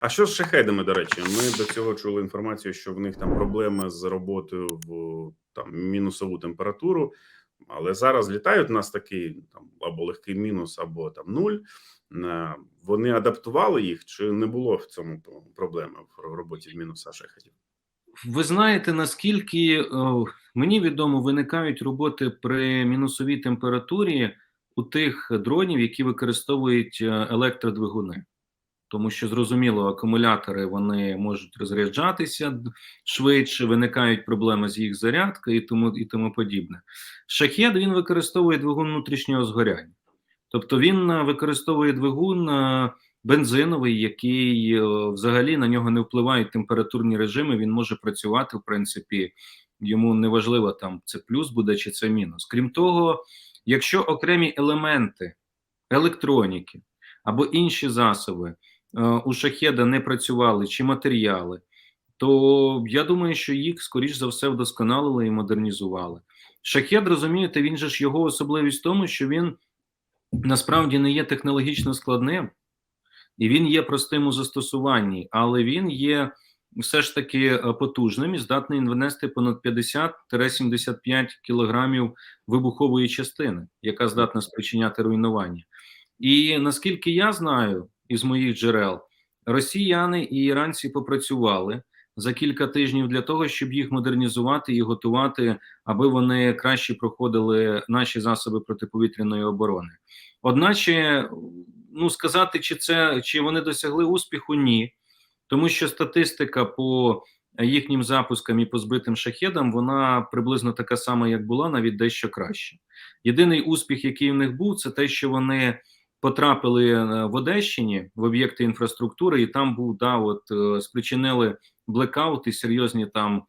А що з шахедами, до речі? Ми до цього чули інформацію, що в них там проблеми з роботою в там мінусову температуру, але зараз літають у нас такий там або легкий мінус, або там нуль. Е, Вони адаптували їх, чи не було в цьому проблеми в роботі в мінуса шахедів? Ви знаєте, наскільки о, мені відомо, виникають роботи при мінусовій температурі у тих дронів, які використовують е, електродвигуни. Тому що зрозуміло, акумулятори вони можуть розряджатися швидше, виникають проблеми з їх зарядкою і тому і тому подібне. Шахет він використовує двигун внутрішнього згоряння, тобто він е, використовує двигун е, бензиновий, який е, взагалі на нього не впливають температурні режими. Він може працювати, в принципі, йому не важливо там це плюс буде чи це мінус. Крім того, якщо окремі елементи електроніки або інші засоби. Е, у шахеда не працювали чи матеріали, то я думаю, що їх скоріш за все вдосконалили і модернізували. Шахед, розумієте, він же ж його особливість в тому, що він насправді не є технологічно складним, і він є простим у застосуванні, але він є все ж таки е, потужним і здатний винести понад 50-75 кілограмів вибухової частини, яка здатна спричиняти руйнування. І наскільки я знаю, із моїх джерел, росіяни і іранці попрацювали за кілька тижнів для того, щоб їх модернізувати і готувати, аби вони краще проходили наші засоби протиповітряної оборони. Одначе, ну сказати, чи це чи вони досягли успіху, ні, тому що статистика по їхнім запускам і по збитим шахедам вона приблизно така сама, як була, навіть дещо краще. Єдиний успіх, який в них був, це те, що вони потрапили е, в Одещині в об'єкти інфраструктури, і там був да, от е, спричинили блекаути, серйозні там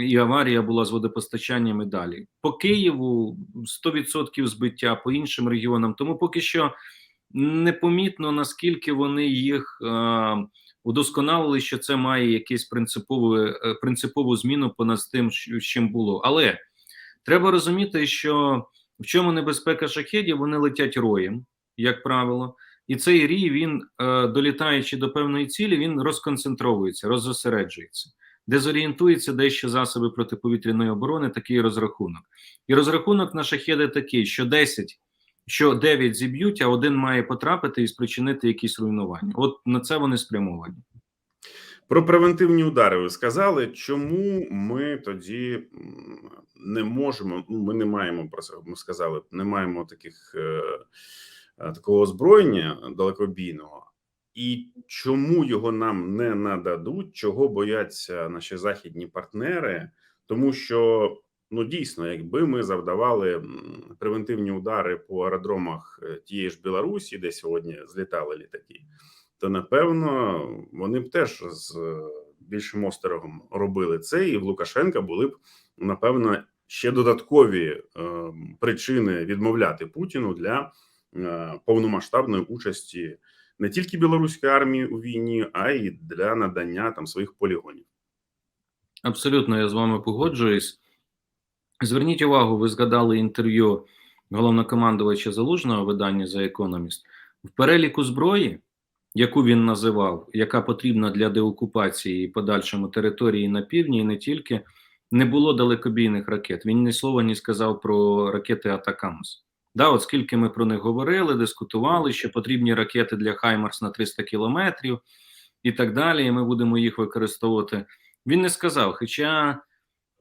і аварія була з водопостачанням і далі. По Києву 100% збиття, по іншим регіонам. Тому поки що непомітно наскільки вони їх е, удосконалили, що це має якусь принципову, е, принципову зміну понад тим, чим було. Але треба розуміти, що в чому небезпека шахедів вони летять роєм як правило, і цей рій він, е, долітаючи до певної цілі, він розконцентровується, роззосереджується, дезорієнтується дещо засоби протиповітряної оборони, такий розрахунок. І розрахунок на шахеди такий, що 10, що 9 зіб'ють, а один має потрапити і спричинити якісь руйнування. От на це вони спрямовані. Про превентивні удари ви сказали, чому ми тоді не можемо, ну ми не маємо про це, ми сказали, не маємо таких. Е Е, такого озброєння далекобійного, і чому його нам не нададуть, чого бояться наші західні партнери, тому що ну дійсно, якби ми завдавали превентивні удари по аеродромах е, тієї ж Білорусі, де сьогодні злітали літаки, то напевно вони б теж з більшим остерогом робили це, і в Лукашенка були б напевно ще додаткові е, причини відмовляти Путіну для. Е, повномасштабної участі не тільки білоруської армії у війні, а й для надання там своїх полігонів. Абсолютно, я з вами погоджуюсь. Зверніть увагу, ви згадали інтерв'ю головнокомандувача залужного видання за економіст в переліку зброї, яку він називав, яка потрібна для деокупації і подальшому території на півдні, і не тільки не було далекобійних ракет. Він ні слова не сказав про ракети Атакамс. Да, от скільки ми про них говорили, дискутували, що потрібні ракети для Хаймарс на 300 кілометрів і так далі. і Ми будемо їх використовувати. Він не сказав. Хоча,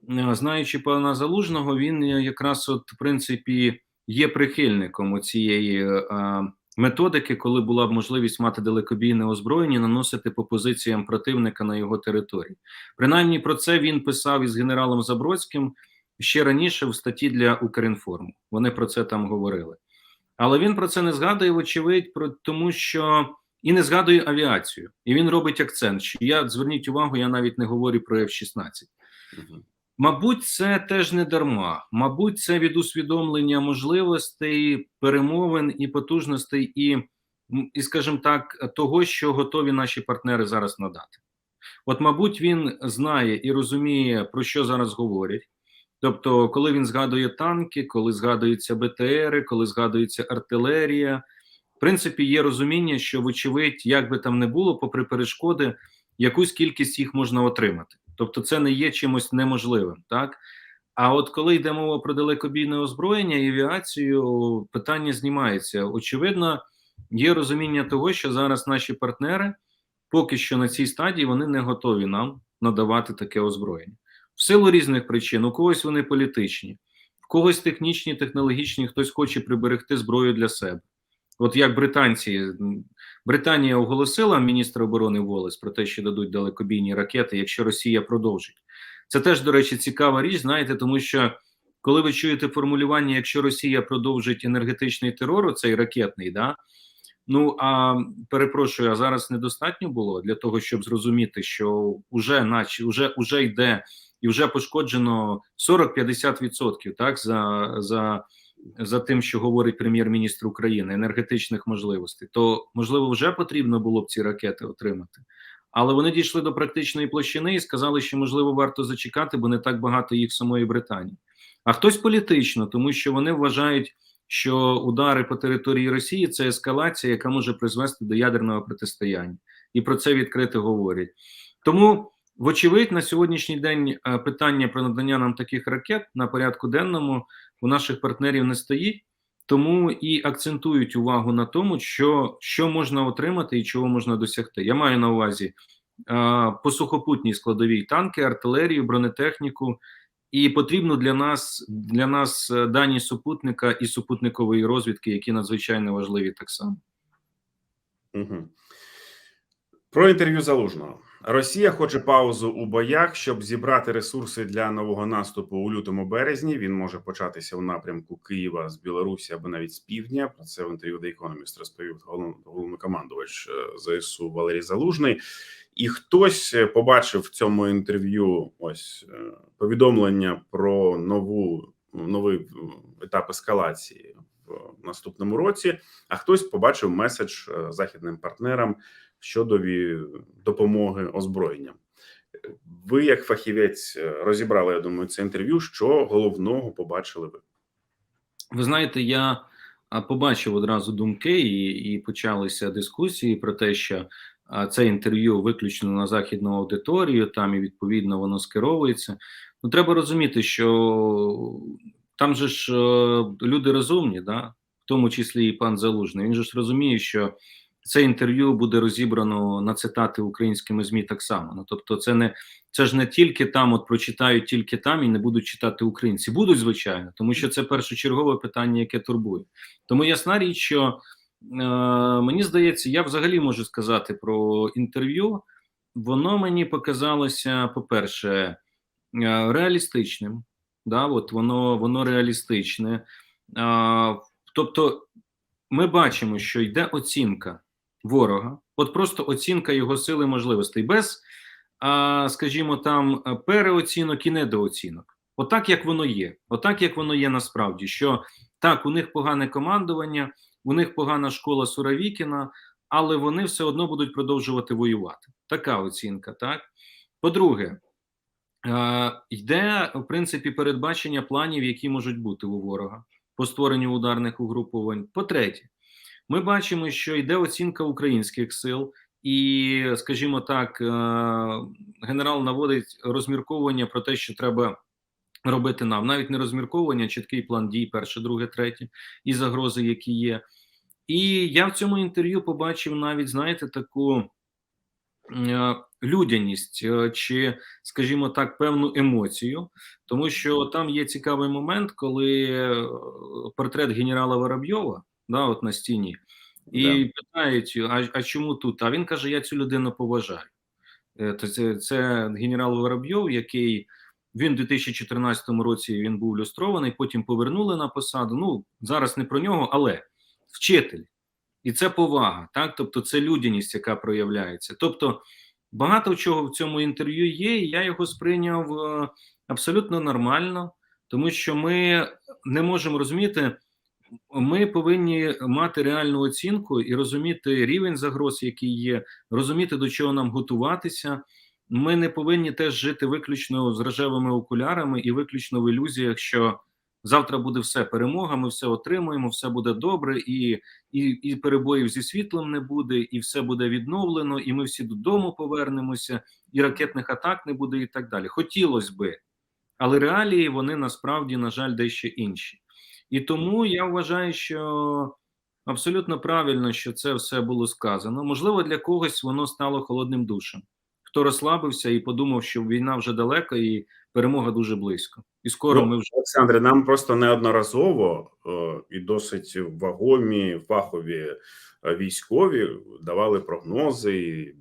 е, знаючи пана залужного, він якраз, от в принципі, є прихильником цієї е, методики, коли була б можливість мати далекобійне озброєння, наносити по позиціям противника на його території. Принаймні про це він писав із генералом Забродським ще раніше в статті для Укрінформу. Вони про це там говорили. Але він про це не згадує, вочевидь, про тому що і не згадує авіацію. І він робить акцент. що Я зверніть увагу, я навіть не говорю про F-16. Угу. Мабуть, це теж не дарма. Мабуть, це від усвідомлення можливостей, перемовин і потужностей, і, і скажімо так, того, що готові наші партнери зараз надати. От, мабуть, він знає і розуміє, про що зараз говорять. Тобто, коли він згадує танки, коли згадуються БТРи, коли згадується артилерія, в принципі є розуміння, що, вочевидь, як би там не було, попри перешкоди, якусь кількість їх можна отримати. Тобто, це не є чимось неможливим, так. А от коли йде мова про далекобійне озброєння і авіацію, питання знімається. Очевидно, є розуміння того, що зараз наші партнери поки що на цій стадії вони не готові нам надавати таке озброєння. В силу різних причин, у когось вони політичні, в когось технічні, технологічні, хтось хоче приберегти зброю для себе. От як британці, Британія оголосила міністра оборони Волес про те, що дадуть далекобійні ракети, якщо Росія продовжить. Це теж, до речі, цікава річ, знаєте, тому що коли ви чуєте формулювання, якщо Росія продовжить енергетичний терор, цей ракетний, да, ну а перепрошую, а зараз недостатньо було для того, щоб зрозуміти, що вже наче вже, вже йде і вже пошкоджено 40-50% так за, за, за тим, що говорить прем'єр-міністр України, енергетичних можливостей, то можливо вже потрібно було б ці ракети отримати. Але вони дійшли до практичної площини і сказали, що можливо варто зачекати, бо не так багато їх самої Британії. А хтось політично, тому що вони вважають, що удари по території Росії це ескалація, яка може призвести до ядерного протистояння, і про це відкрито говорять. Тому, вочевидь, на сьогоднішній день е, питання про надання нам таких ракет на порядку денному у наших партнерів не стоїть. Тому і акцентують увагу на тому, що що можна отримати і чого можна досягти. Я маю на увазі а, по сухопутній складовій танки, артилерію, бронетехніку, і потрібно для нас для нас дані супутника і супутникової розвідки, які надзвичайно важливі так само. Угу. Про інтерв'ю залужного. Росія хоче паузу у боях, щоб зібрати ресурси для нового наступу у лютому березні. Він може початися у напрямку Києва з Білорусі або навіть з півдня. Про це в інтерв'ю The Economist розповів головнокомандувач ЗСУ Валерій Залужний. І хтось побачив в цьому інтерв'ю ось повідомлення про нову новий етап ескалації в наступному році. А хтось побачив меседж західним партнерам щодо допомоги озброєнням. Ви, як фахівець, розібрали, я думаю, це інтерв'ю. Що головного побачили ви? Ви знаєте, я побачив одразу думки, і, і почалися дискусії про те, що це інтерв'ю виключно на західну аудиторію, там і відповідно воно скеровується. Ну, треба розуміти, що там же ж люди розумні, да, в тому числі і пан Залужний. Він же ж розуміє, що це інтерв'ю буде розібрано на цитати українськими змі так само. Ну тобто, це не це ж не тільки там, от прочитають тільки там і не будуть читати українці. Будуть звичайно, тому що це першочергове питання, яке турбує. Тому ясна річ, що е, мені здається, я взагалі можу сказати про інтерв'ю. Воно мені показалося, по-перше, е, реалістичним. Да, от воно воно реалістичне. А, Тобто, ми бачимо, що йде оцінка ворога, от просто оцінка його сили можливостей, без, скажімо, там переоцінок і недооцінок. Отак, як воно є, отак, як воно є насправді, що так, у них погане командування, у них погана школа Суравікіна, але вони все одно будуть продовжувати воювати. Така оцінка, так. По-друге, йде в принципі передбачення планів, які можуть бути у ворога по створенню ударних угруповань. По-третє, ми бачимо, що йде оцінка українських сил, і, скажімо так, генерал наводить розмірковування про те, що треба робити нам, навіть не розмірковування, чіткий план дій, перше, друге, третє, і загрози, які є. І я в цьому інтерв'ю побачив навіть, знаєте, таку людяність чи, скажімо так, певну емоцію, тому що там є цікавий момент, коли портрет генерала Воробйова, да, от на стіні, і да. питають: а, а чому тут? А він каже: Я цю людину поважаю. Це, це генерал Воробйов, який він у 2014 році він був люстрований, потім повернули на посаду. Ну зараз не про нього, але вчитель. І це повага, так тобто це людяність, яка проявляється. Тобто багато чого в цьому інтерв'ю є, і я його сприйняв абсолютно нормально, тому що ми не можемо розуміти, ми повинні мати реальну оцінку і розуміти рівень загроз, який є, розуміти, до чого нам готуватися. Ми не повинні теж жити виключно з рожевими окулярами і виключно в ілюзіях, що Завтра буде все перемога, ми все отримуємо, все буде добре, і, і, і перебоїв зі світлом не буде, і все буде відновлено, і ми всі додому повернемося, і ракетних атак не буде, і так далі. Хотілося би, але реалії вони насправді, на жаль, дещо інші. І тому я вважаю, що абсолютно правильно, що це все було сказано. Можливо, для когось воно стало холодним душем. Хто розслабився і подумав, що війна вже далека і перемога дуже близько. І скоро Ну, ми вже Олександре, нам просто неодноразово е, і досить вагомі фахові е, військові давали прогнози. і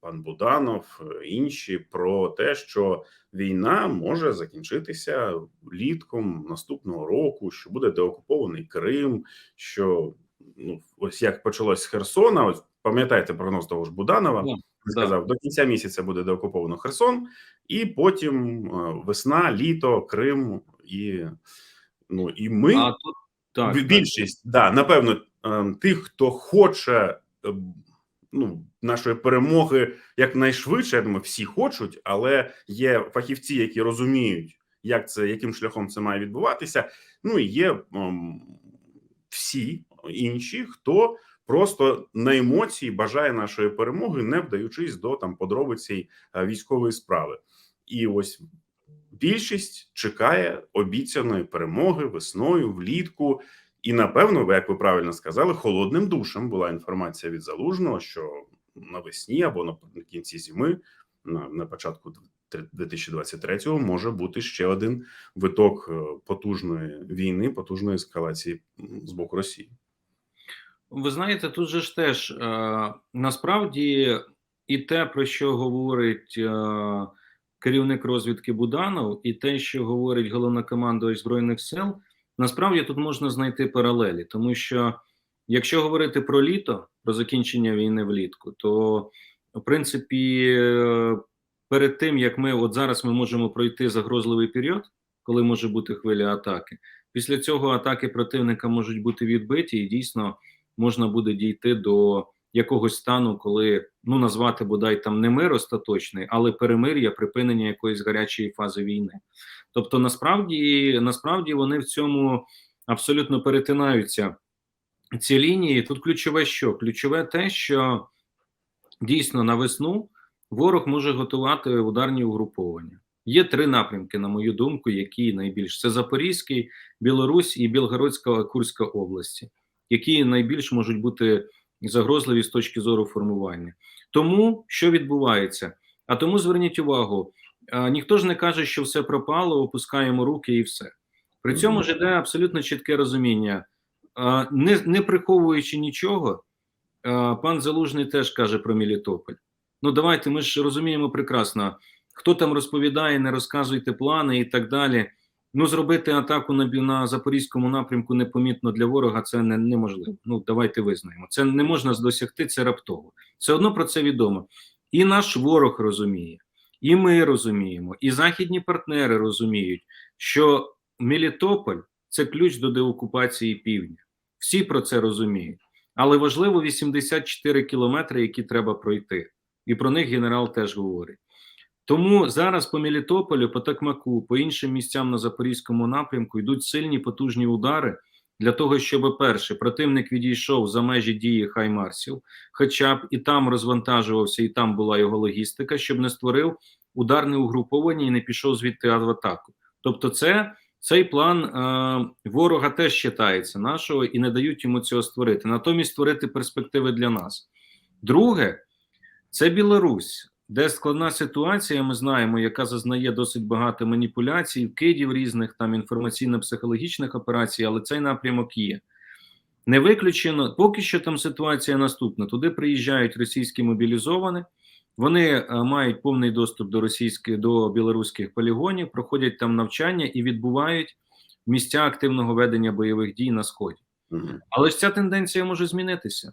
Пан Буданов, інші про те, що війна може закінчитися літком наступного року, що буде деокупований Крим. Що ну ось як почалось з Херсона, ось пам'ятаєте прогноз того ж Буданова. Да, Він сказав, до кінця місяця буде деокуповано Херсон, і потім е, весна, літо, Крим і ну і ми а так, бі- так. більшість, да, напевно, е, тих, хто хоче е, ну, нашої перемоги якнайшвидше. Я думаю, всі хочуть, але є фахівці, які розуміють, як це, яким шляхом це має відбуватися. Ну і є ем, всі інші, хто просто на емоції бажає нашої перемоги, не вдаючись до там подробиць е, військової справи. І ось більшість чекає обіцяної перемоги весною, влітку. І напевно, як ви правильно сказали, холодним душем була інформація від залужного, що навесні або на кінці зими, на, на початку 2023-го може бути ще один виток е, потужної війни, потужної ескалації з боку Росії. Ви знаєте, тут же ж теж е, насправді і те, про що говорить е, керівник розвідки Буданов, і те, що говорить головнокомандувач збройних сил, насправді тут можна знайти паралелі, тому що якщо говорити про літо, про закінчення війни влітку, то в принципі е, перед тим як ми от зараз ми можемо пройти загрозливий період, коли може бути хвиля атаки. Після цього атаки противника можуть бути відбиті, і дійсно можна буде дійти до якогось стану, коли ну назвати бодай там не мир остаточний, але перемир'я, припинення якоїсь гарячої фази війни. Тобто, насправді, насправді вони в цьому абсолютно перетинаються ці лінії. Тут ключове що? Ключове те, що дійсно на весну ворог може готувати ударні угруповання. Є три напрямки, на мою думку, які найбільш це Запорізький, Білорусь і Білгородська Курська області, які найбільш можуть бути загрозливі з точки зору формування. Тому що відбувається? А тому зверніть увагу: ніхто ж не каже, що все пропало, опускаємо руки і все. При цьому ж іде абсолютно чітке розуміння, не, не приховуючи нічого, пан Залужний теж каже про Мелітополь. Ну давайте ми ж розуміємо прекрасно, хто там розповідає, не розказуйте плани і так далі. Ну, зробити атаку на на запорізькому напрямку непомітно для ворога це не, неможливо. Ну, давайте визнаємо. Це не можна досягти, це раптово. Все одно про це відомо. І наш ворог розуміє, і ми розуміємо, і західні партнери розуміють, що Мелітополь це ключ до деокупації півдня. Всі про це розуміють. Але важливо 84 кілометри, які треба пройти. І про них генерал теж говорить. Тому зараз по Мелітополю, по Токмаку, по іншим місцям на запорізькому напрямку йдуть сильні потужні удари для того, щоб перше противник відійшов за межі дії Хаймарсів, хоча б і там розвантажувався, і там була його логістика, щоб не створив ударне угруповання і не пішов звідти в атаку. Тобто, це цей план е, ворога теж читається нашого і не дають йому цього створити. Натомість створити перспективи для нас. Друге, це Білорусь де складна ситуація, ми знаємо, яка зазнає досить багато маніпуляцій, вкидів різних там інформаційно-психологічних операцій, але цей напрямок є. Не виключено, поки що там ситуація наступна: туди приїжджають російські мобілізовані, вони е, мають повний доступ до російських до білоруських полігонів, проходять там навчання і відбувають місця активного ведення бойових дій на сході. Але ж ця тенденція може змінитися.